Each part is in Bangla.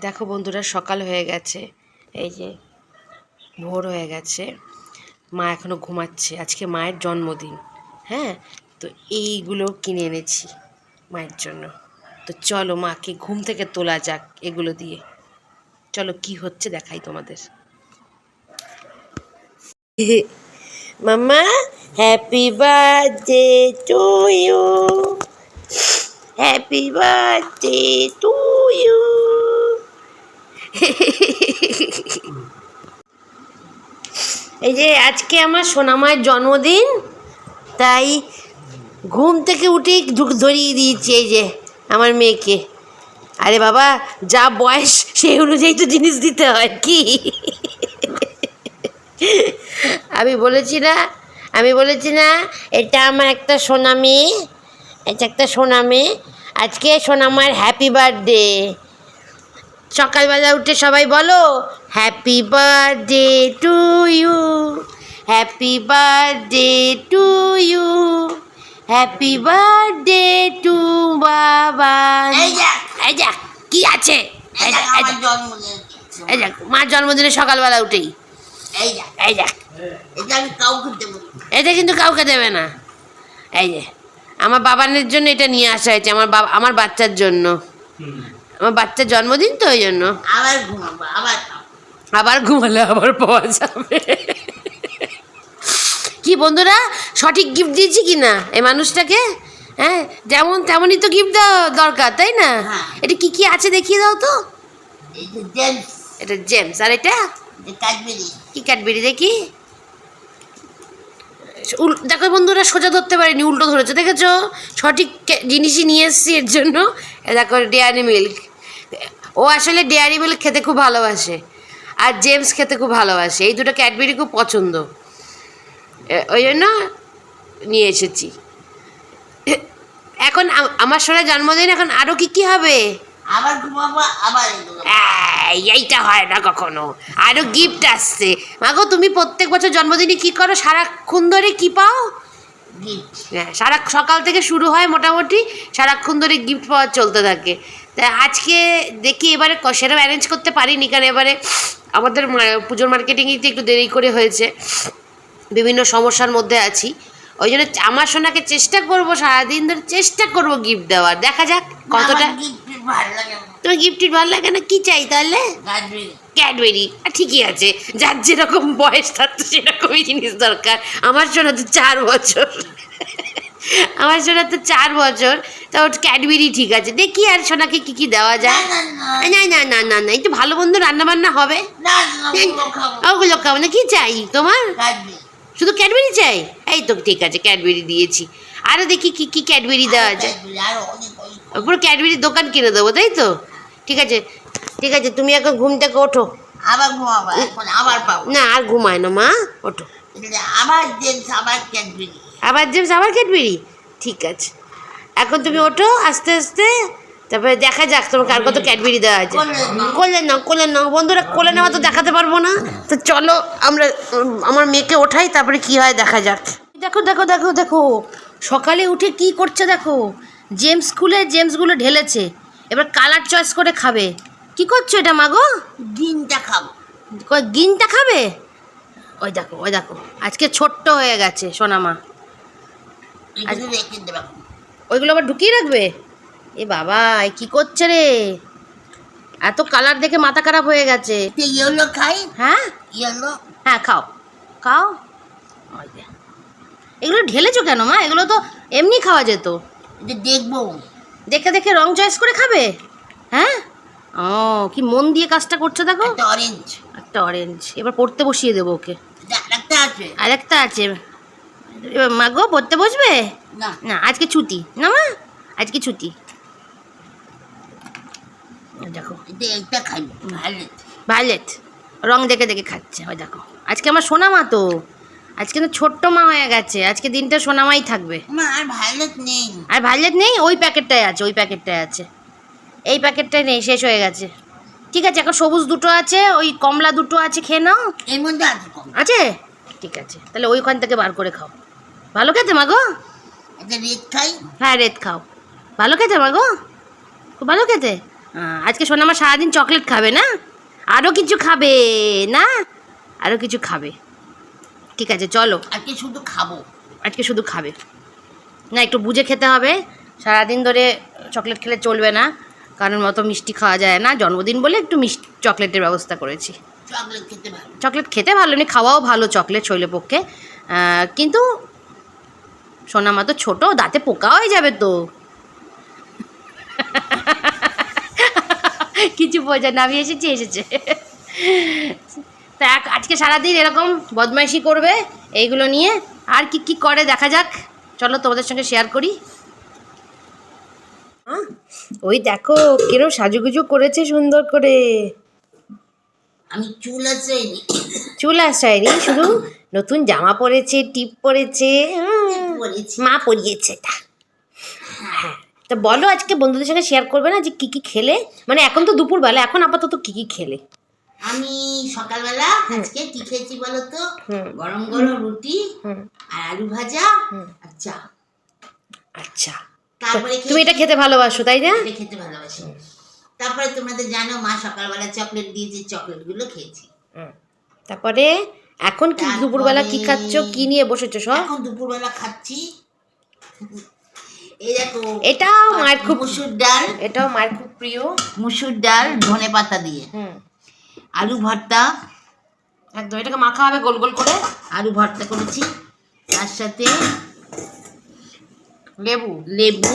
দেখো বন্ধুরা, সকাল হয়ে গেছে। এই যে ভোর হয়ে গেছে। মা এখনও ঘুমাচ্ছে। আজকে মায়ের জন্মদিন হ্যাঁ? তো এইগুলো কিনে এনেছি মায়ের জন্য। তো চলো মাকে ঘুম থেকে তোলা যাক এগুলো দিয়ে। চলো কি হচ্ছে দেখাই তোমাদের। মাম্মা, happy birthday to you. Happy birthday to you. এই যে আজকে আমার সোনামায়ের জন্মদিন, তাই ঘুম থেকে উঠেই ধরিয়ে দিয়েছি এই যে আমার মেয়েকে। আরে বাবা, যা বয়স, সেই অনুযায়ী তো জিনিস দিতে হয় কি? আমি বলেছি না, আমি বলেছি না, এটা আমার একটা সোনা মেয়ে এটা একটা সোনা মেয়ে আজকে সোনামার হ্যাপি বার্থডে সকালবেলা উঠে সবাই বলো happy birthday to you happy birthday to you happy birthday to বাবা এই এই কি আছে? এই আমার দেখ, জন্মদিন সকালবেলা উঠেই। এই দেখ, এটা আমি কাউকে এটা কিন্তু কাউকে দেবে না। এই যে আমার বাবানের জন্য এটা নিয়ে আসা হয়েছে আমার বাবা আমার বাচ্চার জন্য। আমার বাচ্চার জন্মদিন তো ওই জন্য। আবার ঘুমাবো আবার আবার ঘুমালে আবার পাওয়া যাবে। কি বন্ধুরা সঠিক গিফট দিয়েছি কি না এই মানুষটাকে? হ্যাঁ যেমন তেমনই তো গিফট দেওয়া দরকার তাই না? হ্যাঁ। এটা কি কি আছে দেখিয়ে দাও তো। এটা জেমস আর এটা? কি ক্যাডবেরি দেখি? দেখো বন্ধুরা সোজা ধরতে পারিনি উল্টো ধরেছে দেখেছ? সঠিক জিনিসই নিয়ে এসেছি এর জন্য। দেখো ডেয়ারি মিল্ক ও আসলে ডেয়ারি মিল্ক খেতে খুব ভালোবাসে আর জেমস খেতে খুব ভালোবাসে। এই দুটো ক্যাডবেরি খুব পছন্দ। ওই জন্য নিয়ে এসেছি। এখন আমার সোনা জন্মদিন এখন আরও কি কি হবে? আবার ঘুমাবো আবার এই, এইটা হয় না কখনো। আরও গিফট আসছে। মাগো তুমি প্রত্যেক বছর জন্মদিনে কি করো? সারাক্ষণ ধরে কি পাও? গিফট হ্যাঁ সারা সকাল থেকে শুরু হয় মোটামুটি সারাক্ষণ ধরে গিফট পাওয়া চলতে থাকে। তা আজকে দেখি এবারে সেরকম অ্যারেঞ্জ করতে পারিনি কারণ এবারে আমাদের পুজোর মার্কেটিংয়ে একটু দেরি করে হয়েছে। বিভিন্ন সমস্যার মধ্যে আছি। ওই জন্য আমার সোনাকে চেষ্টা করব সারাদিন ধরে চেষ্টা করব গিফট দেওয়ার। দেখা যাক কতটা তোমার গিফটের ভালো লাগে না? কি চাই তাহলে? ক্যাডবেরি ঠিকই আছে। যার যেরকম বয়স তার তো সেরকমই জিনিস দরকার। আমার সোনা তো চার বছর। আমার সোনা তো চার বছর। তা ওর ক্যাডবেরি ঠিক আছে। দেখি আর সোনাকে কি কি দেওয়া যায়। না না না। না না একটু ভালো বন্ধু রান্না বান্না হবে ওগুলো খাব। না। কি চাই তোমার? শুধু ক্যাডবেরি চাই? এই তো ঠিক আছে ক্যাডবেরি দিয়েছি। আরও দেখি কি কি ক্যাডবেরি দেওয়া যায়। পুরো ক্যাডবেরির দোকান কিনে দেবো তাই তো? ঠিক আছে ঠিক আছে তুমি এখন ঘুম থেকে ওঠো। আবার ঘুমাবো এখন আবার পাবো। না আর ঘুমায় না মা ওঠো। আবার জেমস আবার ক্যাডবেরি। আবার জেমস আবার ক্যাডবেরি? ঠিক আছে। এখন তুমি ওঠো আস্তে আস্তে তারপরে দেখা যাক তোমাকে আর কত ক্যাডবেরি দেওয়া আছে। কোলে নাও। কোলে নাও বন্ধুরা কোলে নেওয়া তো দেখাতে পারব না। তো চলো আমরা আমার মেয়েকে ওঠাই তারপরে কি হয় দেখা যাক। দেখো দেখো দেখো দেখো। সকালে উঠে কি করছে দেখো? জেমস খুলে জেমসগুলো ঢেলেছে। এবার কালার চয়েস করে খাবে। কি করছ এটা মাগো ডিমটা খাব। গিনটা খাবে? ওই দেখো ওই দেখো। আজকে ছোট্ট হয়ে গেছে সোনামা ওইগুলো আবার ঢুকিয়ে রাখবে? এ বাবা কি করছে রে? এত কালার দেখে মাথা খারাপ হয়ে গেছে। ইয়েলো খাই? হ্যাঁ? ইয়েলো? হ্যাঁ খাও। খাও? এগুলো ঢেলেছো কেন মা? এগুলো তো এমনি খাওয়া যেত। এটা দেখব। দেখে দেখে রং চয়েস করে খাবে? হ্যাঁ? ও কি মন দিয়ে কাজটা করছে দেখো? একটা অরেঞ্জ একটা অরেঞ্জ এবার পড়তে বসিয়ে দেবো ওকে। একটা আছে। আর একটা আছে। এবার মা গো পড়তে বসবে? না। না আজকে ছুটি। না মা আজকে ছুটি। দেখো। এটা খাইবো। ভালো। ভায়োলেট রং দেখে দেখে খাচ্ছে। ওই দেখো। আজকে আমার সোনা মা তো। আজকে তো ছোট্ট মা হয়ে গেছে আজকে দিনটা সোনামাই থাকবে। মা আর ভালো নেই। আর ভায়োলেট নেই ওই প্যাকেটটাই আছে ওই প্যাকেটটাই আছে। এই প্যাকেটটাই নেই শেষ হয়ে গেছে। ঠিক আছে এখন সবুজ দুটো আছে ওই কমলা দুটো আছে খেয়ে নাও। এর মধ্যে আছে আছে? ঠিক আছে তাহলে ওইখান থেকে বার করে খাও। ভালো খেতে মাগো রেড খাই। হ্যাঁ রেত খাও। ভালো খেতে মাগো খুব ভালো খেতে? আজকে সোনামা সারাদিন চকলেট খাবে না? আরও কিছু খাবে না? আরও কিছু খাবে। ঠিক আছে চলো। আজকে শুধু খাব। আজকে শুধু খাবে। না একটু বুঝে খেতে হবে। সারাদিন ধরে চকলেট খেলে চলবে না। কারণ মতো মিষ্টি খাওয়া যায় না। জন্মদিন বলে একটু মিষ্টি চকলেটের ব্যবস্থা করেছি। চকলেট খেতে ভালো। এমনি খাওয়াও ভালো চকলেট শরীরের পক্ষে। কিন্তু সোনামা তো ছোট দাঁতে পোকা হয়ে যাবে তো। কিছু বোঝা না আমি এসেছি এসেছে। তা এক- আজকে সারাদিন এরকম বদমাইশি করবে এইগুলো নিয়ে। আর কি কি করে দেখা যাক। চলো তোমাদের সঙ্গে শেয়ার করি। ওই দেখো কিরম সাজুগুজু করেছে সুন্দর করে। আমি চুল আসেনি চুল আসায়নি শুধু নতুন জামা পরেছে টিপ পরেছে মা পরিয়েছে তা হ্যাঁ তা বলো আজকে বন্ধুদের সঙ্গে শেয়ার করবে না যে কি কি খেলে? মানে এখন তো দুপুরবেলা এখন আপাতত কি কি খেলে? আমি সকালবেলা আজকে কি খেয়েছি বলো তো গরম গরম রুটি আর আলু ভাজা। আর চা। আচ্ছা। তারপরে তুমি এটা খেতে ভালোবাসো তাই না? এটা খেতে ভালোবাসি। তারপরে তোমাদের জানো মা সকালবেলা চকলেট দিয়েছে চকলেটগুলো খেয়েছি। তারপরে এখন কি দুপুরবেলা কি খাচ্ছ? কি নিয়ে বসেছো সব এখন দুপুরবেলা খাচ্ছি। এই দেখো এটাও মায়ের খুব মুসুর ডাল। এটাও মায়ের খুব প্রিয়। মুসুর ডাল ধনে পাতা দিয়ে। হুম। আলু ভর্তা। একদম এটাকে মাখা হবে গোল গোল করে। আলু ভর্তা করেছি। তার সাথে লেবু। লেবু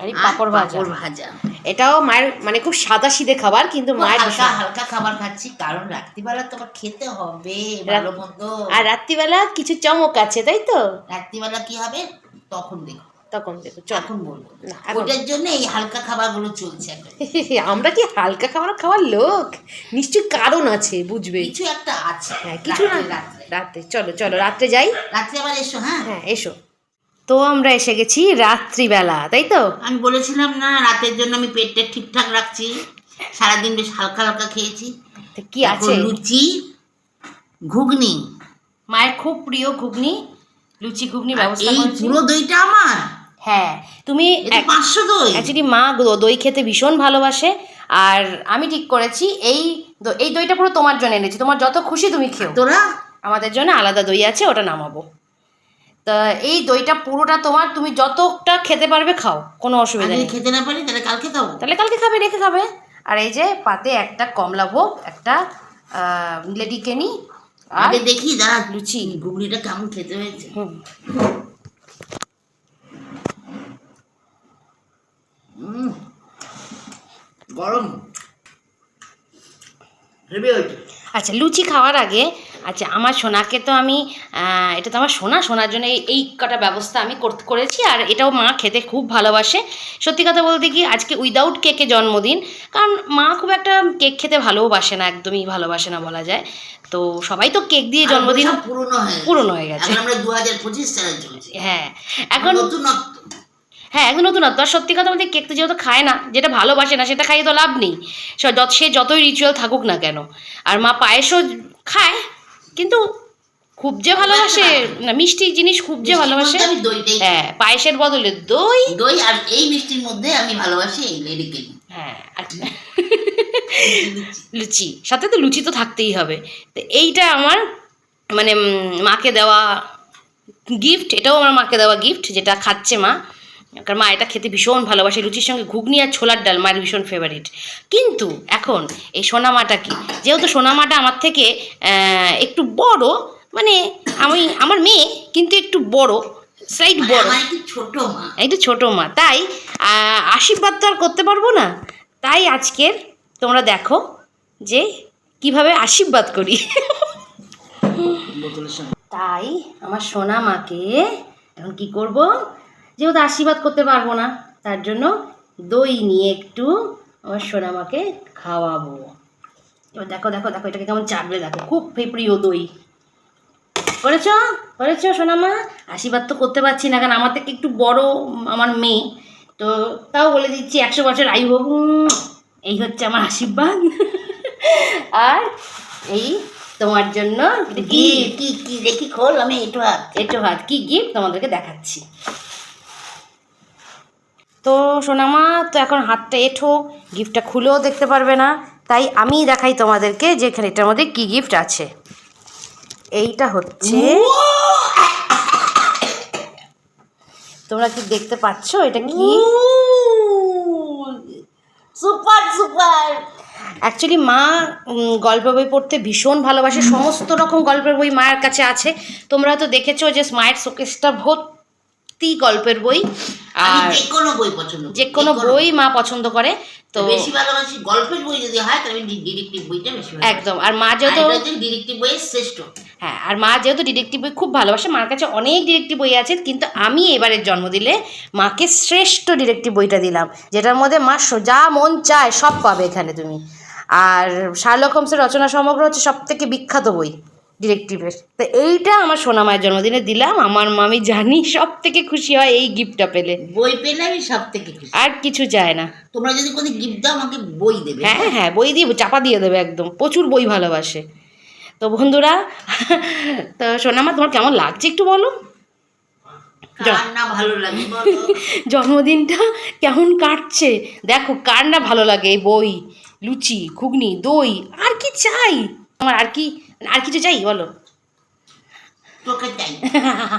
আর পাঁপড় ভাজা। ভাজা। এটাও মায়ের মানে খুব সাদা সিধে খাবার কিন্তু মায়ের হালকা হালকা খাবার খাচ্ছি কারণ রাত্রিবেলা তো আবার খেতে হবে ভালো মতো আর রাত্রিবেলা কিছু চমক আছে তাই তো? রাত্রিবেলা কি হবে? তখন দেখো। তখন দেখো চল। এখন বলব। ওটার জন্য এই হালকা খাবারগুলো চলছে আমরা কি হালকা খাবার খাওয়ার লোক? নিশ্চয়ই কারণ আছে বুঝবে। কিছু একটা আছে। হ্যাঁ কিছু না। রাত্রে চলো চলো রাত্রে যাই। রাত্রে আবার এসো হ্যাঁ? হ্যাঁ এসো। তো আমরা এসে গেছি রাত্রিবেলা তাই তো? আমি বলেছিলাম না রাতের জন্য আমি পেটটা ঠিকঠাক রাখছি। সারাদিন বেশ হালকা হালকা খেয়েছি। কি আছে? লুচি ঘুগনি। মায়ের খুব প্রিয় ঘুগনি লুচি ঘুগনি ব্যবস্থা এই পুরো দইটা আমার? হ্যাঁ তুমি পাঁচশো দই। অ্যাকচুয়ালি মা দই খেতে ভীষণ ভালোবাসে আর আমি ঠিক করেছি এই এই দইটা পুরো তোমার জন্য এনেছি তোমার যত খুশি তুমি খেও। তোরা? আমাদের জন্য আলাদা দই আছে ওটা নামাবো। তা এই দইটা পুরোটা তোমার তুমি যতটা খেতে পারবে খাও কোনো অসুবিধা নেই। খেতে না পারি তাহলে কালকে খাব। তাহলে কালকে খাবে রেখে খাবে। আর এই যে পাতে একটা কমলা ভোগ একটা লেডি কেনি আর আগে দেখি দাঁড়া লুচি। ঘুগনিটা কেমন খেতে হয়েছে। হুম, গরম। আচ্ছা লুচি খাওয়ার আগে আচ্ছা আমার সোনাকে তো আমি এটা তো আমার সোনা সোনার জন্য এই- কটা ব্যবস্থা আমি কর- করেছি আর এটাও মা খেতে খুব ভালোবাসে। সত্যি কথা বলতে কি আজকে উইদাউট কেকে জন্মদিন কারণ মা খুব একটা কেক খেতে ভালোবাসে না একদমই ভালোবাসে না বলা যায়। তো সবাই তো কেক দিয়ে জন্মদিন পুরনো হয়ে গেছে। হয়ে হ্যাঁ এখন নতুনত্ব হ্যাঁ একদম নতুনত্ব আর সত্যি কথা আমাদের কেক তো যেহেতু খায় না যেটা ভালোবাসে না সেটা খাইয়ে তো লাভ নেই। সে যত সে যতই রিচুয়াল থাকুক না কেন। আর মা পায়েসও খায় কিন্তু খুব যে ভালোবাসে না মিষ্টি জিনিস খুব যে ভালোবাসে। হ্যাঁ পায়েসের বদলে দই। দই আর এই মিষ্টির মধ্যে আমি ভালোবাসি এই লেডিকে হ্যাঁ লুচি। সাথে তো লুচি তো থাকতেই হবে। তো এইটা আমার মানে মাকে দেওয়া গিফট এটাও আমার মাকে দেওয়া গিফট যেটা খাচ্ছে মা। কারণ মা এটা খেতে ভীষণ ভালোবাসে। লুচির সঙ্গে ঘুগনি আর ছোলার ডাল মায়ের ভীষণ ফেভারিট কিন্তু এখন এই সোনামাটা কি? যেহেতু সোনামাটা আমার থেকে একটু বড় মানে আমি আমার মেয়ে কিন্তু একটু বড় স্লাইট মানে বড়। ছোট মা। একটু ছোটো মা। তাই আশীর্বাদ তো আর করতে পারব না। তাই আজকের তোমরা দেখো যে কীভাবে আশীর্বাদ করি। তাই আমার সোনা মাকে এখন কি করব? যেহেতু আশীর্বাদ করতে পারব না তার জন্য দই নিয়ে একটু আমার সোনা মাকে খাওয়াবো। এবার দেখো দেখো দেখো এটাকে কেমন চাটবে দেখো খুব প্রিয় দই। করেছ? করেছ সোনামা? আশীর্বাদ তো করতে পারছি না কারণ আমার থেকে একটু বড় আমার মেয়ে তো তাও বলে দিচ্ছি একশো বছর আয়ু হোক এই হচ্ছে আমার আশীর্বাদ। আর এই তোমার জন্য কি গিফট কি কি দেখি খোল আমি একটু হাত। একটু হাত কি গিফট তোমাদেরকে দেখাচ্ছি। তো সোনামা তো এখন হাতটা এঠো গিফটটা খুলেও দেখতে পারবে না। তাই আমি দেখাই তোমাদেরকে যে এখানে এটার মধ্যে কী গিফট আছে। এইটা হচ্ছে তোমরা কি দেখতে পাচ্ছ? এটা কি? Super super. অ্যাকচুয়ালি মা উম, গল্প বই পড়তে ভীষণ ভালোবাসে। সমস্ত রকম গল্পের বই মায়ের কাছে আছে। তোমরা হয়তো দেখেছ যে মায়ের শোকেসটা ভর্তি গল্পের বই। আর যে কোনো বই পছন্দ যে কোনো বই মা পছন্দ করে তো বেশি ভালোবাসি গল্পের বই যদি হয় তাহলে আমি ডিটেকটিভ বইটা বেশি একদম আর মা যেহেতু ডিটেকটিভ বইয়ের শ্রেষ্ঠ। হ্যাঁ আর মা যেহেতু ডিটেকটিভ বই খুব ভালোবাসে মার কাছে অনেক ডিটেকটিভ বই আছে কিন্তু আমি এবারের জন্মদিনে মাকে শ্রেষ্ঠ ডিটেকটিভ বইটা দিলাম যেটার মধ্যে মা যা মন চায় সব পাবে এখানে তুমি। আর শার্লক হোমসের রচনা সমগ্র হচ্ছে সব থেকে বিখ্যাত বই। ডিটেকটিভের তো এইটা আমার সোনা মায়ের জন্মদিনে দিলাম। আমার মামি জানি সব থেকে খুশি হয় এই গিফটটা পেলে। বই পেলে আমি সব থেকে খুশি। আর কিছু চায় না। তোমরা যদি কোনো গিফট দাও আমাকে বই দেবে। হ্যাঁ হ্যাঁ বই দিয়ে চাপা দিয়ে দেবে একদম। প্রচুর বই ভালোবাসে। তো বন্ধুরা তো সোনামা তোমার কেমন লাগছে একটু বলো? না ভালো লাগে জন্মদিনটা কেমন কাটছে? দেখো কার না ভালো লাগে বই লুচি ঘুগনি দই আর কি চাই? আমার আর কি আর কিছু চাই? বলো। তোকে চাই।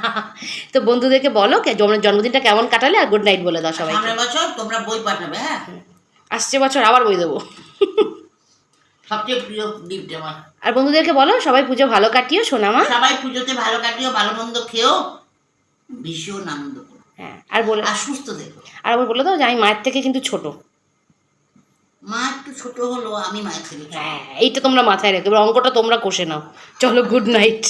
তো বন্ধুদেরকে বলো জন্মদিনটা কেমন কাটালে আর গুড নাইট বলে দাও সামনের বছর তোমরা বই পাঠাবে হ্যাঁ? আসছে বছর আবার বই দেবো। সবচেয়ে প্রিয় গিফট আমার। আর বন্ধুদেরকে বলো সবাই পুজো ভালো কাটিও সোনামা। সবাই পুজোতে ভালো কাটিও ভালো মন্দ খেয়েও ভীষণ আনন্দ করো। হ্যাঁ আর বলে আর সুস্থ দেখো আর আবার বলে দাও যে আমি মায়ের থেকে কিন্তু ছোট। মা একটু ছোট হলো, আমি মায়ের থেকে হ্যাঁ এইটা তোমরা মাথায় রাখো। এবার অঙ্কটা তোমরা কষে নাও। চলো গুড নাইট